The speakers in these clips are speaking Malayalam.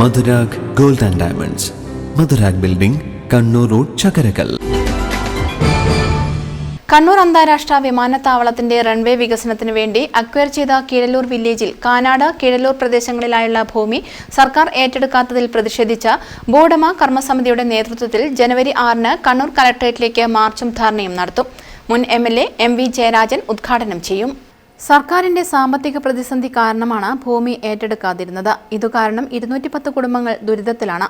Madhurag gold and diamonds. Madhurag building Kannur road Chakkarakkal. Kannur അന്താരാഷ്ട്ര വിമാനത്താവളത്തിന്റെ റൺവേ വികസനത്തിന് വേണ്ടി അക്വയർ ചെയ്ത കീഴല്ലൂർ വില്ലേജിൽ കാനാട് കീഴല്ലൂർ പ്രദേശങ്ങളിലായുള്ള ഭൂമി സർക്കാർ ഏറ്റെടുക്കാത്തതിൽ പ്രതിഷേധിച്ച ബോഡമ കർമ്മസമിതിയുടെ നേതൃത്വത്തിൽ ജനുവരി ആറിന് കണ്ണൂർ കലക്ടറേറ്റിലേക്ക് മാർച്ചും ധർണയും നടത്തും. മുൻ M L A M V Jayarajan ഉദ്ഘാടനം ചെയ്യും. സർക്കാരിന്റെ സാമ്പത്തിക പ്രതിസന്ധി കാരണമാണ് ഭൂമി ഏറ്റെടുക്കാതിരുന്നത്. ഇതുകാരണം ഇരുന്നൂറ്റി പത്ത് കുടുംബങ്ങൾ ദുരിതത്തിലാണ്.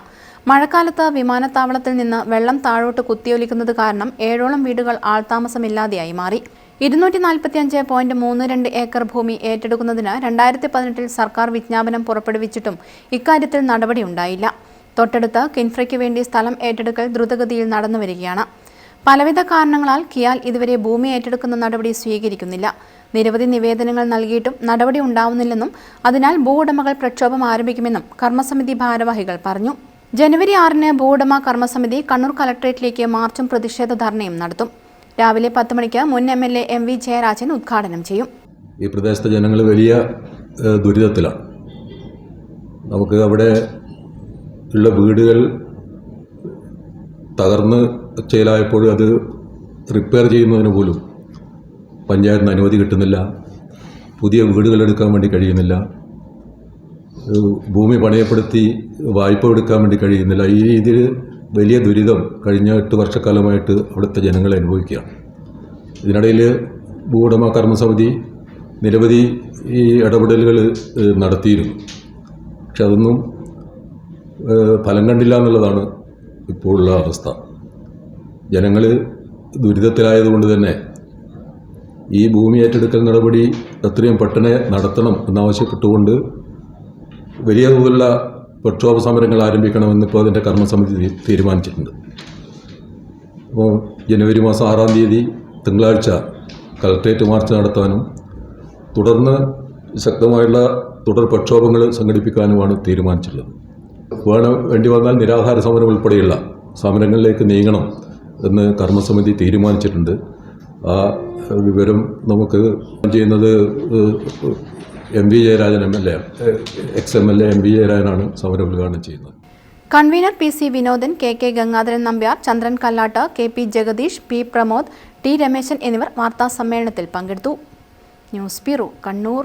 മഴക്കാലത്ത് വിമാനത്താവളത്തിൽ നിന്ന് വെള്ളം താഴോട്ട് കുത്തിയൊലിക്കുന്നത് കാരണം ഏഴോളം വീടുകൾ ആൾതാമസമില്ലാതെയായി മാറി. ഇരുന്നൂറ്റി നാൽപ്പത്തിയഞ്ച് പോയിന്റ് മൂന്ന് രണ്ട് ഏക്കർ ഭൂമി ഏറ്റെടുക്കുന്നതിന് രണ്ടായിരത്തി പതിനെട്ടിൽ സർക്കാർ വിജ്ഞാപനം പുറപ്പെടുവിച്ചിട്ടും ഇക്കാര്യത്തിൽ നടപടിയുണ്ടായില്ല. തൊട്ടടുത്ത് കിൻഫ്രയ്ക്ക് വേണ്ടി സ്ഥലം ഏറ്റെടുക്കൽ ദ്രുതഗതിയിൽ നടന്നുവരികയാണ്. പലവിധ കാരണങ്ങളാൽ കിയാൽ ഇതുവരെ ഭൂമി ഏറ്റെടുക്കുന്ന നടപടി സ്വീകരിക്കുന്നില്ല. നിരവധി നിവേദനങ്ങൾ നൽകിയിട്ടും നടപടി ഉണ്ടാവുന്നില്ലെന്നും അതിനാൽ ഭൂവുടമകൾ പ്രക്ഷോഭം ആരംഭിക്കുമെന്നും കർമ്മസമിതി ഭാരവാഹികൾ പറഞ്ഞു. ജനുവരി ആറിന് ഭൂവുടമ കർമ്മസമിതി കണ്ണൂർ കലക്ടറേറ്റിലേക്ക് മാർച്ചും പ്രതിഷേധ ധർണയും നടത്തും. രാവിലെ പത്ത് മണിക്ക് മുൻ M L A M V Jayarajan ഉദ്ഘാടനം ചെയ്യും. ഈ പ്രദേശത്തെ ജനങ്ങൾ വലിയ ദുരിതത്തിലാണ് നമുക്ക് അവിടെ ഉള്ള വീടുകൾ തകർന്ന് ചേലായപ്പോൾ അത് റിപ്പയർ ചെയ്യുന്നതിന് പോലും പഞ്ചായത്തിന് അനുമതി കിട്ടുന്നില്ല. പുതിയ വീടുകൾ എടുക്കാൻ വേണ്ടി കഴിയുന്നില്ല. ഭൂമി പണയപ്പെടുത്തി വായ്പ എടുക്കാൻ വേണ്ടി കഴിയുന്നില്ല. ഈ രീതിയിൽ വലിയ ദുരിതം കഴിഞ്ഞ എട്ട് വർഷക്കാലമായിട്ട് അവിടുത്തെ ജനങ്ങൾ അനുഭവിക്കുകയാണ്. ഇതിനിടയിൽ ഭൂവുടമ കർമ്മസമിതി നിരവധി ഈ ഇടപെടലുകൾ നടത്തിയിരുന്നു. പക്ഷെ അതൊന്നും ഫലം കണ്ടില്ല എന്നുള്ളതാണ് ഇപ്പോഴുള്ള അവസ്ഥ. ജനങ്ങൾ ദുരിതത്തിലായതുകൊണ്ട് തന്നെ ഈ ഭൂമി ഏറ്റെടുക്കൽ നടപടി എത്രയും പെട്ടെന്ന് നടത്തണം എന്നാവശ്യപ്പെട്ടുകൊണ്ട് വലിയ തോതിലുള്ള പ്രക്ഷോഭ സമരങ്ങൾ ആരംഭിക്കണമെന്ന് ഇപ്പോൾ അതിന്റെ കർമ്മസമിതി തീരുമാനിച്ചിട്ടുണ്ട്. അപ്പോൾ ജനുവരി മാസം ആറാം തീയതി തിങ്കളാഴ്ച കളക്ട്രേറ്റ് മാർച്ച് നടത്താനും തുടർന്ന് ശക്തമായുള്ള തുടർ പ്രക്ഷോഭങ്ങൾ സംഘടിപ്പിക്കാനുമാണ് തീരുമാനിച്ചിട്ടുള്ളത്. വേണ വേണ്ടി വന്നാൽ നിരാഹാര സമരം ഉൾപ്പെടെയുള്ള സമരങ്ങളിലേക്ക് നീങ്ങണം എന്ന് കർമ്മസമിതി തീരുമാനിച്ചിട്ടുണ്ട്. ആ വിവരം നമുക്ക് ചെയ്യുന്നത് M V Jayarajan M L A ex M L A M V ജയരാജനാണ് സമരം ഉദ്ഘാടനം ചെയ്യുന്നത്. Convener P C Vinodan K K Gangadharan Nambiar Chandran Kallatt K P Jagadeesh P Pramod T Rameshan എന്നിവർ വാർത്താ സമ്മേളനത്തിൽ പങ്കെടുത്തു. News bureau Kannur.